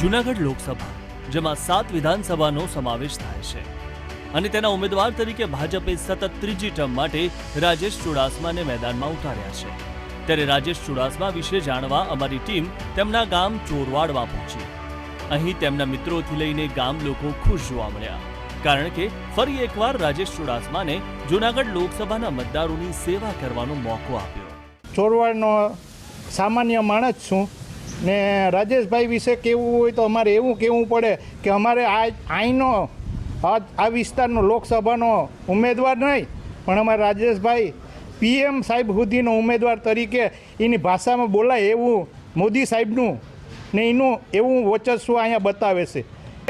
જૂનાગઢ લોકસભા, જેમાં સાત વિધાનસભાનો સમાવેશ થાય છે. અને તેના ઉમેદવાર તરીકે ભાજપે સતત ત્રીજી ટર્મ માટે રાજેશ ચુડાસમાને મેદાનમાં ઉતાર્યા છે. ત્યારે રાજેશ ચુડાસમા વિશે જાણવા અમારી ટીમ તેમના ગામ ચોરવાડવા પહોંચી. અહીં તેમના મિત્રોથી લઈને ગામ લોકો ખુશ જોવા મળ્યા. કારણ કે ફરી એકવાર રાજેશ ચુડાસમાને જૂનાગઢ લોકસભાના મતદારોની સેવા કરવાનો મોકો આપ્યો. ચોરવાડનો સામાન્ય માણસ છું. ને રાજેશભાઈ વિશે કહેવું હોય તો અમારે એવું કહેવું પડે કે અમારે આ અહીંનો આ આ વિસ્તારનો લોકસભાનો ઉમેદવાર નહીં પણ અમારે રાજેશભાઈ પીએમ સાહેબ સુધીનો ઉમેદવાર તરીકે એની ભાષામાં બોલાય એવું મોદી સાહેબનું ને એનું એવું વર્ચસ્વ અહીંયા બતાવે છે.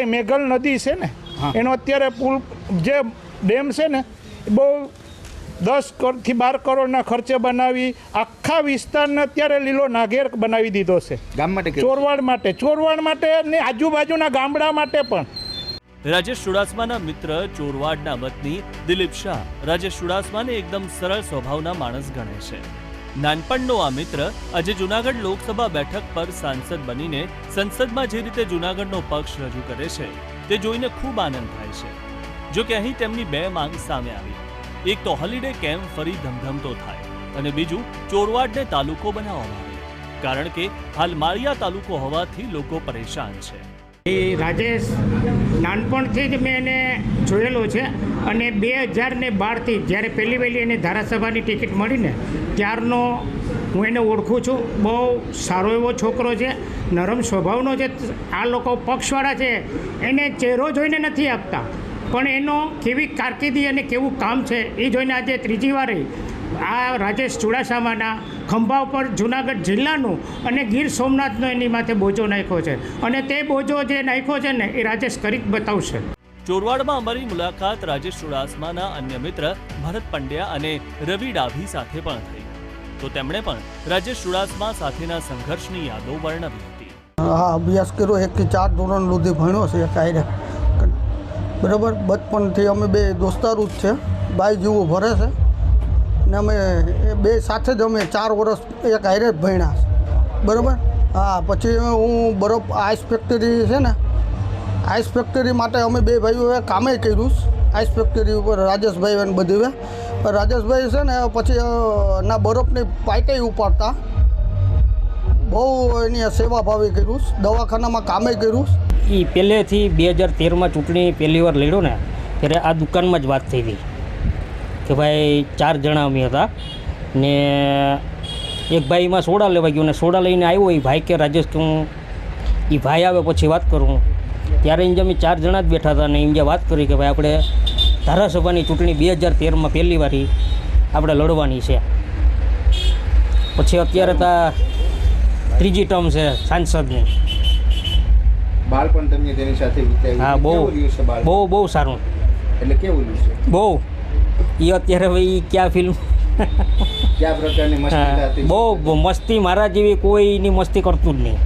મેઘલ નદી છે ને એનો અત્યારે પુલ જે ડેમ છે ને એ બહુ દસ કરોડથી બાર કરોડના ખર્ચે બનાવી આખા વિસ્તારને અત્યારે લીલો નાગેર બનાવી દીધો છે. ગામ માટે ચોરવાડ માટે. ચોરવાડ માટે ને આજુબાજુના ગામડા માટે પણ. રાજેશ ચુડાસમાના મિત્ર ચોરવાડના વતની દિલીપ શાહ. રાજેશ ચુડાસમાને એકદમ સરળ સ્વભાવના માણસ ગણે છે. નાનપણનો આ મિત્ર આજે જૂનાગઢ લોકસભા બેઠક પર સાંસદ બનીને સંસદમાં જે રીતે જૂનાગઢનો પક્ષ રજૂ કરે છે તે જોઈને ખૂબ આનંદ થાય છે. જો કે અહીં તેમની બે માંગ સામે આવી. એક તો હોલિડે કેમ્પ ફરી ધમધમતો થાય અને બીજું ચોરવાડને તાલુકો બનાવવામાં આવે. કારણ કે હાલ માળિયા તાલુકો હોવાથી લોકો પરેશાન છે. એ રાજેશ, નાનપણથી જ મેં એને જોયેલો છે અને બે હજાર ને બારથી જ્યારે પહેલી વહેલી એને ધારાસભાની ટિકિટ મળીને, ત્યારનો હું એને ઓળખું છું. બહુ સારો એવો છોકરો છે, નરમ સ્વભાવનો છે, આ લોકો પક્ષવાળા છે, એને ચહેરો જોઈને નથી આપતા. પણ એનો કેવી કારકિર્દી અને કેવું કામ છે એ જોઈને આજે ત્રીજી વારે આ રાજેશ ચુડાસામાના ખંભા ઉપર જુનાગઢ જિલ્લાનું અને ગીર સોમનાથનો એની માથે બોજો નાખ્યો છે. અને તે બોજો જે નાખ્યો છે ને એ રાજેશ કરી બતાવશે. ચોરવાડમાં અમારી મુલાકાત રાજેશ ચુડાસમાના અન્ય મિત્ર ભરત પંડ્યા અને રવિ ડાભી સાથે પણ થઈ. તો તેમણે પણ રાજેશ ચુડાસમા સાથેના સંઘર્ષની યાદો વર્ણવી હતી. હા અભ્યાસ કર્યો એકથી ચાર ધોરણ સુધી ભણ્યો છે કાયરે. બરાબર? બચપનથી અમે બે દોસ્તારું જ છે. બાઈ જેવું ભરે છે. ને અમે એ બે સાથે જ અમે ચાર વર્ષ એક હારે જ ભણ્યા બરાબર? હા, પછી હું બરફ આઈસ ફેક્ટરી છે ને, આઈસ ફેક્ટરી માટે અમે બે ભાઈઓએ કામે કર્યું આઈસ ફેક્ટરી ઉપર રાજેશભાઈ અને બધી પણ રાજેશભાઈ છે ને, પછી ના બરફની પાઇટે ઉપાડતા. બહુ એની સેવા ભાવી કર્યું દવાખાનામાં કામે કર્યું. એ પહેલેથી બે હજાર તેરમાં ચૂંટણી પહેલી વાર લડ્યો ને, ત્યારે આ દુકાનમાં જ વાત થઈ હતી કે ભાઈ ચાર જણા અમે હતા ને એક ભાઈ એમાં સોડા લેવા ગયો ને સોડા લઈને આવ્યો એ ભાઈ કે રાજેશ હું એ ભાઈ આવે પછી વાત કરું. ત્યારે એમ અમે ચાર જણા જ બેઠા હતા ને એમ જે વાત કરી કે ભાઈ આપણે ધારાસભાની ચૂંટણી બે હજાર તેરમાં પહેલી વારી આપણે લડવાની છે. પછી અત્યારે તો ત્રીજી ટર્મ છે સાંસદની. બાળપણ તમને તેની સાથે વિતાવ્યું હા બહુ? બહુ બહુ સારું. એટલે કેવું રહ્યું છે? બહુ. એ અત્યારે હવે એ ક્યાં ફિલ્મ કયા પ્રકારની મસ્તી થતી બહુ બહુ મસ્તી મારા જેવી કોઈની મસ્તી કરતું જ નહીં.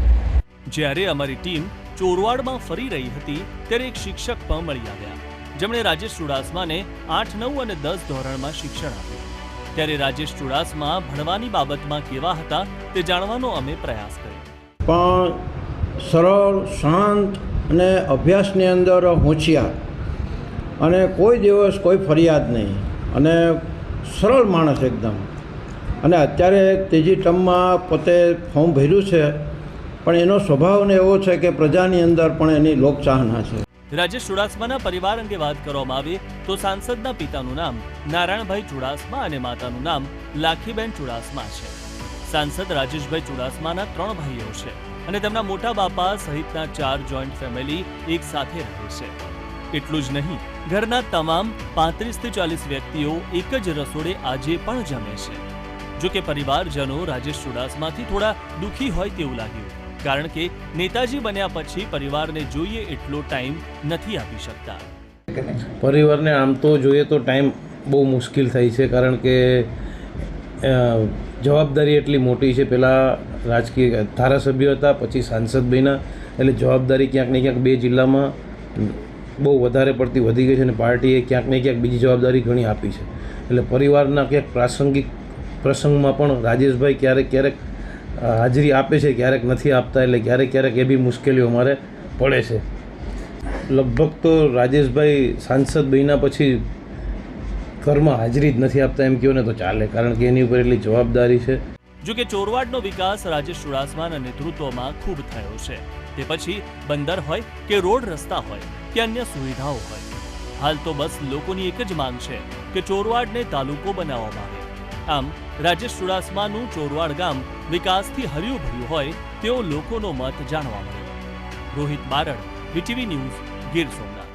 જ્યારે અમારી ટીમ ચોરવાડમાં ફરી રહી હતી ત્યારે એક શિક્ષક પણ મળી આવ્યા. જેમણે રાજેશ ચુડાસમાને આઠ નવ અને દસ ધોરણમાં શિક્ષણ આપ્યું. ત્યારે રાજેશ ચુડાસમા ભણવાની બાબતમાં કેવા હતા તે જાણવાનો અમે પ્રયાસ કર્યો. પણ સરળ, શાંત અને અભ્યાસની અંદર હોશિયાર અને કોઈ દિવસ કોઈ ફરિયાદ નહીં. અને સરળ માણસ એકદમ. અને અત્યારે ત્રીજી ટર્મમાં પોતે ફોર્મ ભર્યું છે, પણ એનો સ્વભાવને એવો છે કે પ્રજાની અંદર પણ એની લોકચાહના છે. રાજેશ ચુડાસમાના પરિવાર અંગે વાત કરવામાં આવે તો સાંસદના પિતાનું નામ નારાયણભાઈ ચુડાસમા અને માતાનું નામ લાખીબેન ચુડાસમા છે. સાંસદ રાજેશભાઈ ચુડાસમાના ત્રણ ભાઈઓ છે. અને તેમના મોટા બાપા સહિતના ચાર જોઈન્ટ ફેમિલી એક સાથે રહે છે. એટલું જ નહીં, ઘરના તમામ પાંત્રીસથી ચાલીસ વ્યક્તિઓ એક જ રસોડે આજે પણ જમે છે. જો કે પરિવારજનો રાજેશ ચુડાસમાથી થોડા દુઃખી હોય તેવું લાગ્યું, કારણ કે નેતાજી બન્યા પછી પરિવારને જોઈએ એટલો ટાઈમ નથી આપી શકતા. પરિવારને આમ તો જોઈએ તો ટાઈમ બહુ મુશ્કેલ થઈ છે, કારણ કે જવાબદારી એટલી મોટી છે. પહેલાં રાજકીય ધારાસભ્ય હતા, પછી સાંસદ બન્યા. એટલે જવાબદારી ક્યાંક ને ક્યાંક બે જિલ્લામાં બહુ વધારે પડતી વધી ગઈ છે અને પાર્ટીએ ક્યાંક ને ક્યાંક બીજી જવાબદારી ઘણી આપી છે. એટલે પરિવારના ક્યાંક પ્રાસંગિક પ્રસંગમાં પણ રાજેશભાઈ ક્યારેક ક્યારેક હાજરી આપે છે, ક્યારેક નથી આપતા. એટલે ક્યારેક ક્યારેક એ બી મુશ્કેલીઓ અમારે પડે છે. લગભગ તો રાજેશભાઈ સાંસદ બન્યા પછી ઘરમાં હાજરી જ નથી આપતા એમ કહો ને તો ચાલે, કારણ કે એની ઉપર એટલી જવાબદારી છે. જો કે ચોરવાડનો વિકાસ રાજેશ ચુડાસમાના નેતૃત્વમાં ખૂબ થયો છે. તે પછી બંદર હોય કે રોડ રસ્તા હોય કે અન્ય સુવિધાઓ હોય. હાલ તો બસ લોકોની એક જ માંગ છે કે ચોરવાડને તાલુકો બનાવવામાં આવે. આમ, રાજેશ ચુડાસમાનું ચોરવાડ ગામ વિકાસથી હર્યું ભર્યું હોય તેવો લોકોનો મત જાણવા મળ્યો. Rohit Barad VTV news Gir Somnath.